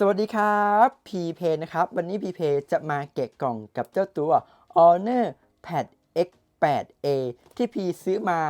สวัสดีครับพีเพนะครับ วันนี้พีเพจะมาแกะกล่องกับเจ้าตัว Honor Pad X8A ที่พีซื้อมา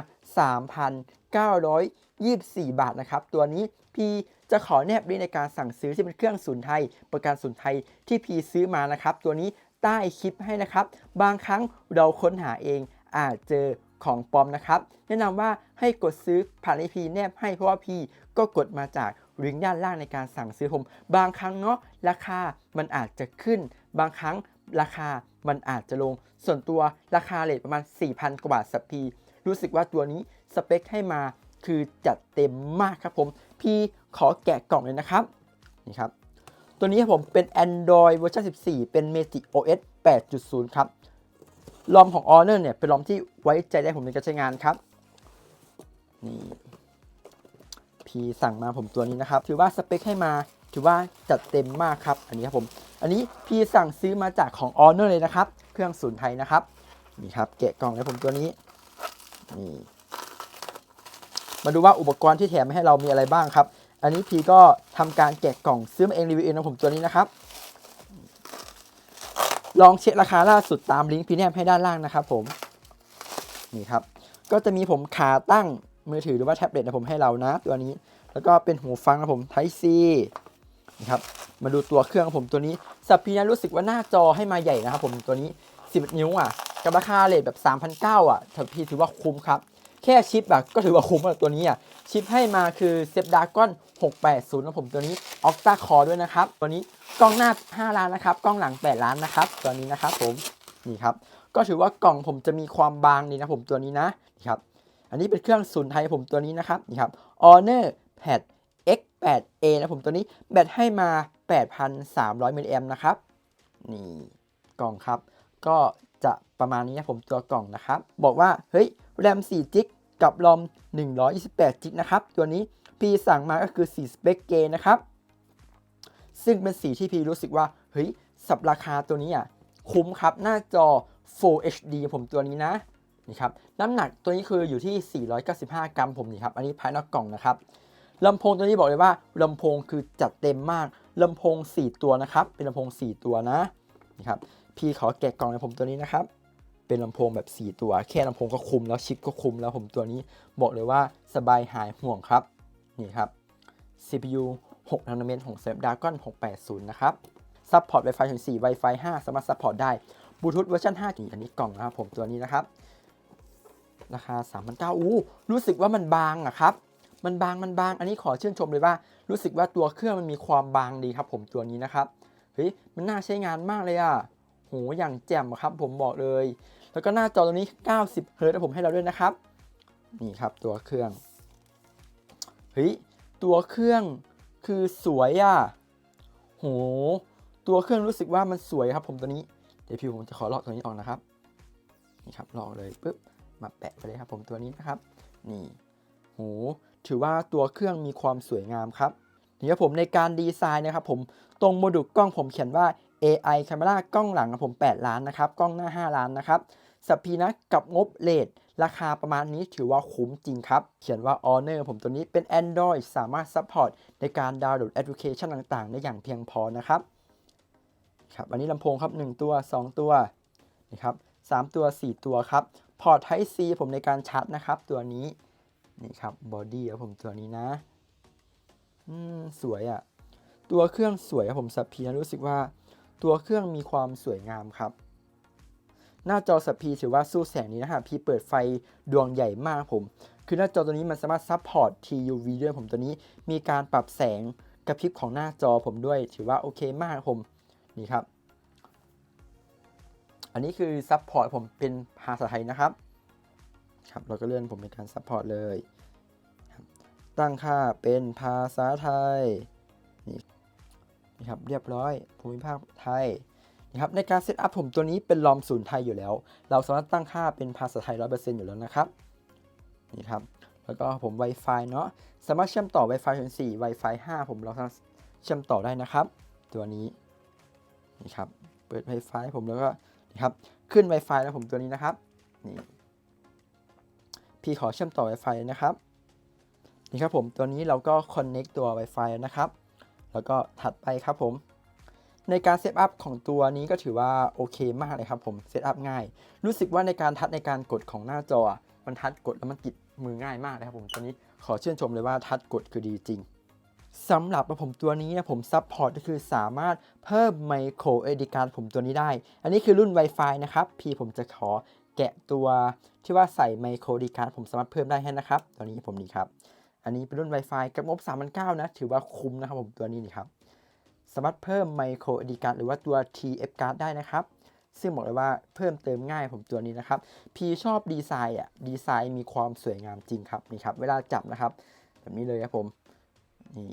3,924 บาทนะครับ ตัวนี้พีจะขอแนบลิงก์ในการสั่งซื้อที่เป็นเครื่องศูนย์ไทย ประกันศูนย์ไทยที่พีซื้อมานะครับ ตัวนี้ใต้คลิปให้นะครับ บางครั้งเราค้นหาเองอาจเจอของปลอมนะครับ แนะนำว่าให้กดซื้อผ่านไอพีแนบให้เพราะว่าพีก็กดมาจาก ลิงก์ด้านล่างในการสั่งซื้อผมบางครั้งเนาะราคามันอาจจะขึ้น บางครั้งราคามันอาจจะลง ส่วนตัวราคาเลทประมาณ 4,000 กว่าบาทสักพีรู้สึกว่าตัวนี้สเปคให้มาคือจัดเต็มมากครับผม พี่ขอแกะกล่องเลยนะครับนี่ครับ ตัวนี้ครับผมเป็น Android เวอร์ชัน14 เป็น Magic OS 8.0 ครับลอมของ Honor เนี่ยเป็นลอมที่ไว้ใจได้ผมในการใช้งานครับนี่ พี่สั่งมาผมตัวนี้นะครับ ถือว่าสเปคให้มา ถือว่าจัดเต็มมากครับ อันนี้ครับผม อันนี้พี่สั่งซื้อมาจากของ Honor เลยนะครับ เครื่องศูนย์ไทยนะครับ นี่ครับ แกะกล่องให้ผมตัวนี้ นี่ มาดูว่าอุปกรณ์ที่แถมมาให้เรามีอะไรบ้างครับ อันนี้พีก็ทำการแกะกล่องซื้อมาเองรีวิวเองนะผมตัวนี้นะครับ ลองเช็คราคาล่าสุดตามลิงก์พรีเมียมให้ด้านล่างนะครับ ผม นี่ครับ ก็จะมีผมขาตั้ง มือถือหรือว่าแท็บเล็ตนะผมให้เรานะตัวนี้ แล้วก็เป็นหูฟังนะผม Type C นะครับมาดูตัวเครื่องของผมตัวนี้สับพีนะรู้สึกว่าหน้าจอให้มาใหญ่นะครับผมตัวนี้ 10 นิ้วอะกับราคาเลทแบบ3,900อะถือพี่ถือว่าคุ้มครับ แค่ชิปอะก็ถือว่าคุ้มแล้วตัวนี้อะชิปให้มาคือเซฟดากอน680นะผมตัวนี้ออกตาคอด้วยนะครับ ตัวนี้กล้องหน้า 5 ล้านนะครับ กล้องหลัง 8 ล้านนะครับ ตัวนี้นะครับผมนี่ครับก็ถือว่ากล่องผมจะมีความบางดีนะผมตัวนี้นะนี่ครับ อันนี้เป็นเครื่องศูนย์ไทยผมตัวนี้นะครับนี่ครับ Honor Pad X8A นะผมตัวนี้แบตให้มา 8,300มิลลิแอมนะครับ นี่กล่องครับ ก็จะประมาณนี้นะผมตัวกล่องนะครับ บอกว่า เฮ้ยแรม4จิกกับรอม128จิกนะครับ ตัวนี้พีสั่งมาก็คือสีสเปคเกนะครับ ซึ่งเป็นสีที่พีรู้สึกว่า เฮ้ย สับราคาตัวนี้อะ คุ้มครับ หน้าจอ Full HD ผมตัวนี้นะ นี่ครับน้ำหนักตัวนี้คืออยู่ที่ 495 กรัมผมนี่ครับอันนี้ภายนอกกล่องนะครับลำโพงตัวนี้บอกเลยว่าลำโพงคือจัดเต็มมากลำโพง 4 ตัวนะครับ เป็นลำโพง 4 ตัวนะนี่ครับพี่ขอแกะกล่องให้ผมตัวนี้นะครับ เป็นลำโพงแบบ 4 ตัว แค่ลำโพงก็คุมแล้วชิปก็คุมแล้วผมตัวนี้บอกเลยว่าสบายหายห่วงครับนี่ครับ CPU 6 นาโนเมตรของ Snapdragon 680 นะครับซัพพอร์ต Wi-Fi ถึง4 Wi-Fi 5 สามารถซัพพอร์ตได้บลูทูธเวอร์ชัน5อันนี้กล่องนะครับผมตัวนี้นะครับ ราคา3,900อู้รู้สึกว่ามันบางอะครับ มันบางมันบาง อันนี้ขอชื่นชมเลยว่า รู้สึกว่าตัวเครื่องมันมีความบางดีครับผมตัวนี้นะครับเฮ้ยมันน่าใช้งานมากเลยอะโหอย่างแจ่มครับผมบอกเลย แล้วก็หน้าจอตัวนี้ 90เฮิร์ตผมให้เราด้วยนะครับ นี่ครับตัวเครื่องเฮ้ยตัวเครื่องคือสวยอะโห ตัวเครื่องรู้สึกว่ามันสวยครับผมตัวนี้ เดี๋ยวพี่ผมจะขอลอกตัวนี้ออกนะครับ นี่ครับลอกเลยปุ๊บ มาแปะไปเลยครับผมตัวนี้นะครับ นี่โหถือว่าตัวเครื่องมีความสวยงามครับนี่ครับผมในการดีไซน์นะครับผมตรงโมดูลกล้องผมเขียนว่า AI Camera กล้องหลังผม 8 ล้านนะครับ กล้องหน้า 5 ล้านนะครับสับพีนะกับงบเลทราคาประมาณนี้ถือว่าคุ้มจริงครับ เขียนว่า Honor ผมตัวนี้เป็น Android สามารถซัพพอร์ตในการดาวน์โหลดแอปพลิเคชันต่างๆ ได้อย่างเพียงพอนะครับครับอันนี้ลำโพงครับ 1 ตัว 2 ตัวนี่ครับ3ตัว 4 ตัวครับ พอร์ต Type C ผมในการชาร์จนะครับ ตัวนี้นี่ครับบอดี้ครับผมตัวนี้นะอืมสวยอะ่ะตัวเครื่องสวยครับผมสับพีนะรู้สึกว่า ตัวเครื่องมีความสวยงามครับ หน้าจอสับพีถือว่าสู้แสงนี้นะฮะพี่เปิดไฟดวงใหญ่มากผม คือหน้าจอตัวนี้มันสามารถซัพพอร์ต TUV ด้วยผมตัวนี้มีการปรับแสงกระพริบของหน้าจอผมด้วย ถือว่าโอเคมากครับผมนี่ครับ อันนี้คือซัพพอร์ตผมเป็นภาษาไทยนะครับ ครับ เราก็เลื่อนผมเป็นการซัพพอร์ตเลย ตั้งค่าเป็นภาษาไทย นี่ครับ เรียบร้อย ภูมิภาคไทยนะครับ ในการเซตอัพผมตัวนี้เป็นลอมศูนย์ไทยอยู่แล้ว เราสามารถตั้งค่าเป็นภาษาไทย 100%อยู่แล้วนะครับ นี่ครับ แล้วก็ผม Wi-Fi เนาะ สามารถเชื่อมต่อ Wi-Fi ถึง4 Wi-Fi 5 ผมเราสามารถเชื่อมต่อได้นะครับ ตัวนี้ นี่ครับ เปิด Wi-Fi ผมแล้วก็ ครับ ขึ้น Wi-Fi แล้วผมตัวนี้นะครับ นี่ พี่ขอเชื่อมต่อ Wi-Fi นะครับ นี่ครับผมตัวนี้เราก็ connect ตัว Wi-Fi นะครับ แล้วก็ถัดไปครับผม ในการเซตอัพของตัวนี้ก็ถือว่าโอเคมากเลยครับผม เซตอัพง่าย รู้สึกว่าในการทัดในการกดของหน้าจอ มันทัดกดแล้วมันติดมือง่ายมากเลยครับผม ตัวนี้ขอเชื่นชมเลยว่าทัดกดคือดีจริง สำหรับผมตัวนี้นะผมซัพพอร์ตก็คือสามารถเพิ่มไมโครเอดีการผมตัวนี้ได้ อันนี้คือรุ่น Wi-Fi นะครับ พี่ผมจะขอแกะตัวที่ว่าใส่ไมโครดีการผมสามารถเพิ่มได้ให้นะครับ ตัวนี้ผมนี่ครับ อันนี้เป็นรุ่น Wi-Fi กับงบ3,900นะ ถือว่าคุ้มนะครับผมตัวนี้นี่ครับสามารถเพิ่มไมโครดีการหรือว่าตัว TF card ได้นะครับ ซึ่งบอกเลยว่าเพิ่มเติมง่ายผมตัวนี้นะครับ พี่ชอบดีไซน์อะดีไซน์มีความสวยงามจริงครับนี่ครับ เวลาจับนะครับ แบบนี้เลยครับผม นี่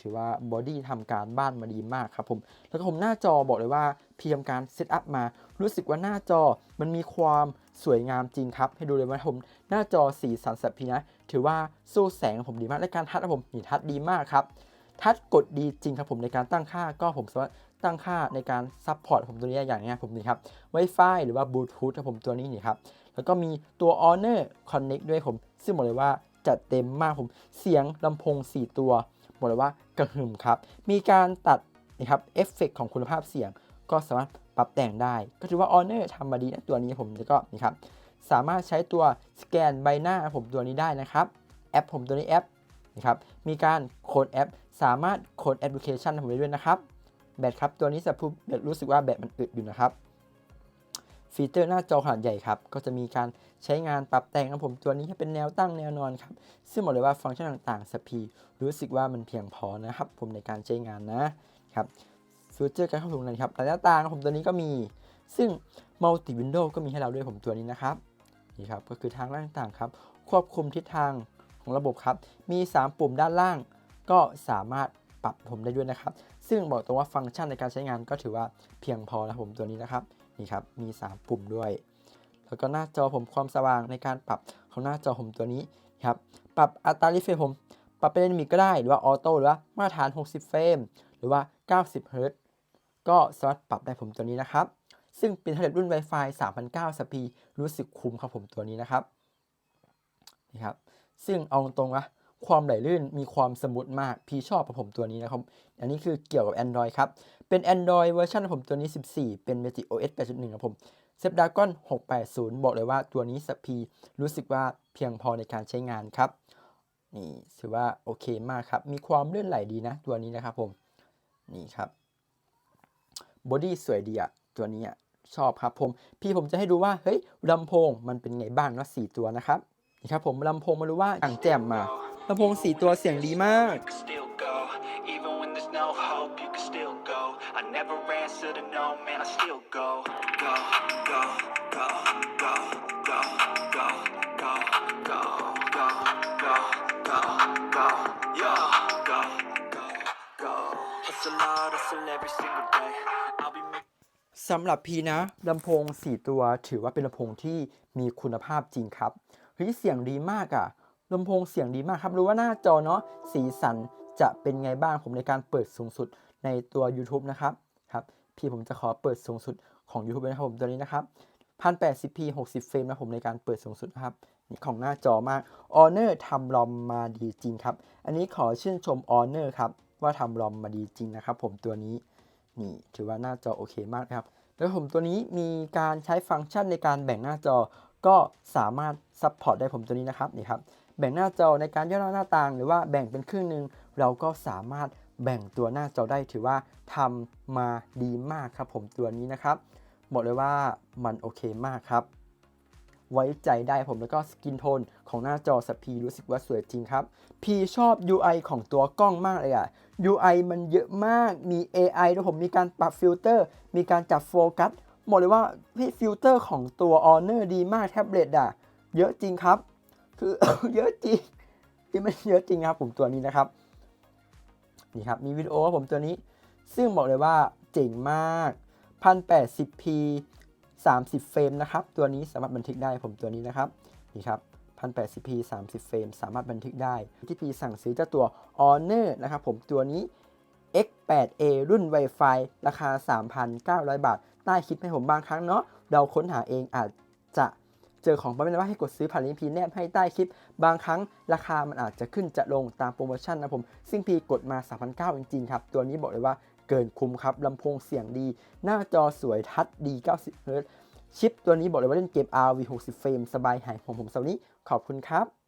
ถือว่าบอดี้ทำการบ้านมาดีมากครับผม แล้วก็ผมหน้าจอบอกเลยว่าพีทำการเซตอัพมา รู้สึกว่าหน้าจอมันมีความสวยงามจริงครับ ให้ดูเลยว่าผมหน้าจอสีสันสับพีนะ ถือว่าสู้แสงผมดีมาก และการทัดผมนี่ทัดดีมากครับ ทัดกดดีจริงครับผมในการตั้งค่าก็ผมสามารถตั้งค่าในการซับพอร์ตผมตัวนี้ได้อย่างเงี้ผมนี่ครับ Wi-Fi หรือว่าบลูทูธครับผมตัวนี้นี่ครับ แล้วก็มีตัว Honor Connect ด้วยผม ซึ่งบอกเลยว่า จัดเต็มมากผมเสียงลำโพง 4 ตัวบอกเลยว่ากระหึ่มครับ มีการตัดนะครับเอฟเฟกของคุณภาพเสียงก็สามารถปรับแต่งได้ ก็ถือว่า Honor ทำมาดีนะตัวนี้ผมแล้วก็นี่ครับสามารถใช้ตัวสแกนใบหน้าผมตัวนี้ได้นะครับ แอปผมตัวนี้แอปนะครับมีการโคดแอป สามารถโคดแอปพลิเคชันผมได้ด้วยนะครับแบตครับตัวนี้จะพูดแบตรู้สึกว่าแบตมันอึดอยู่นะครับ ฟีเจอร์หน้าจอขนาดใหญ่ครับ ก็จะมีการ ใช้งานปรับแต่งของผมตัวนี้ให้เป็นแนวตั้งแนวนอนครับ ซึ่งบอกเลยว่าฟังก์ชันต่างๆสพีรู้สึกว่ามันเพียงพอนะครับ ผมในการใช้งานนะครับฟีเจอร์การเข้าถึงนะครับหน้าต่างผมตัวนี้ก็มี ซึ่งมัลติวินโดว์ก็มีให้เราด้วยผมตัวนี้นะครับนี่ครับก็คือทางล่างต่างครับควบคุมทิศทางของระบบครับ มี 3 ปุ่มด้านล่าง ก็สามารถปรับผมได้ด้วยนะครับ ซึ่งบอกตรงว่าฟังก์ชันในการใช้งานก็ถือว่าเพียงพอนะผมตัวนี้นะครับ นี่ครับ มี 3 ปุ่มด้วย แล้วก็หน้าจอผมความสว่างในการปรับของหน้าจอผมตัวนี้ครับ ปรับอัตรารีเฟรมผม ปรับเป็นดินามิกก็ได้ หรือว่าออโต้หรือว่ามาตรฐาน 60 เฟรม หรือว่า 90 เฮิรตก็สามารถปรับได้ผมตัวนี้นะครับ ซึ่งเป็นแท็บเล็ตรุ่น Wi-Fi 3,900สปี รู้สึกคุ้มครับผมตัวนี้นะครับ นี่ครับ ซึ่งเอาตรงๆนะความไหลลื่นมีความสมูทมาก พี่ชอบกับผมตัวนี้นะครับ อันนี้คือเกี่ยวกับ Android ครับ เป็น Android เวอร์ชันของผมตัวนี้ 14 เป็น Magic OS 8.1ครับผม Snapdragon 680 บอกเลยว่าตัวนี้สปีรู้สึกว่าเพียงพอในการใช้งานครับ นี่ถือว่าโอเคมากครับ มีความเลื่อนไหลดีนะ ตัวนี้นะครับผม นี่ครับบอดี้สวยดีอะตัวนี้อะชอบครับผม พี่ผมจะให้ดูว่า เฮ้ยลำโพงมันเป็นไงบ้างเนาะสี่ตัวนะครับ นี่ครับผมลำโพงมารู้ว่าอ่างแจ่มมาลำโพงสี่ตัวเสียงดีมาก I never answer to no, man. I still go, สำหรับพีนะลำโพง 4 ตัวถือว่าเป็นลำโพงที่มีคุณภาพจริงครับเฮ้ยเสียงดีมากอะ่ะลำโพงเสียงดีมากครับ รู้ว่าหน้าจอเนาะสีสันจะเป็นไงบ้างผมในการเปิดสูงสุดในตัว YouTube นะครับครับ พี่ผมจะขอเปิดสูงสุด ของ YouTube เลยนะครับผมตัวนี้นะครับ 1080p 60 เฟรมนะผมในการเปิดสูงสุดนะครับนี่ของหน้าจอมาก Honor ทำรอมมาดีจริงครับ อันนี้ขอชื่นชม Honor ครับว่าทำรอมมาดีจริงนะครับ ผมตัวนี้นี่ถือว่าหน้าจอโอเคมากครับ แล้วผมตัวนี้มีการใช้ฟังก์ชันในการแบ่งหน้าจอ ก็สามารถซัพพอร์ตได้ผมตัวนี้นะครับนี่ครับแบ่งหน้าจอในการย่อหน้าต่างหรือว่าแบ่งเป็นครึ่งหนึ่งเราก็สามารถแบ่งตัวหน้าจอได้ถือว่าทำมาดีมากครับ ผมตัวนี้นะครับ บอกเลยว่ามันโอเคมากครับ ไว้ใจได้ผมแล้วก็สกินโทนของหน้าจอสพีรู้สึกว่าสวยจริงครับ พีชอบ UI ของตัวกล้องมากเลยอะ UI มันเยอะมากมี AI ด้วยผมมีการปรับฟิลเตอร์ มีการจับโฟกัสบอกเลยว่าพี่ฟิลเตอร์ของตัว Honor ดีมากแท็บเล็ตอะเยอะจริงครับ คือเยอะจริงที่มันเยอะจริงครับผมตัวนี้นะครับนี่ครับมีวิดีโอผมตัวนี้ ซึ่งบอกเลยว่าเจ๋งมาก 1080p 30 เฟรมนะครับ ตัวนี้สามารถบันทึกได้ผมตัวนี้นะครับ นี่ครับ 1080p 30 เฟรม สามารถบันทึกได้ ที่พีสั่งซื้อเจ้าตัว Honor นะครับผมตัวนี้ X8A รุ่น Wi-Fi ราคา 3,900 บาท ใต้คลิปให้ผมบางครั้งเนาะ เราค้นหาเองอาจจะเจอของไม่ได้ว่าให้กดซื้อผ่านลิงก์พีแนบให้ใต้คลิป บางครั้งราคามันอาจจะขึ้นจะลงตามโปรโมชั่นนะผม ซึ่งพีกดมา 3,900 จริงๆครับ ตัวนี้บอกเลยว่า เกินคุ้มครับลำโพงเสียงดี หน้าจอสวยทัชดี90เฮิรตชิปตัวนี้บอกเลยว่าเล่นเกม RV 60เฟรมสบายหายของผมสำหรับวันนี้ขอบคุณครับ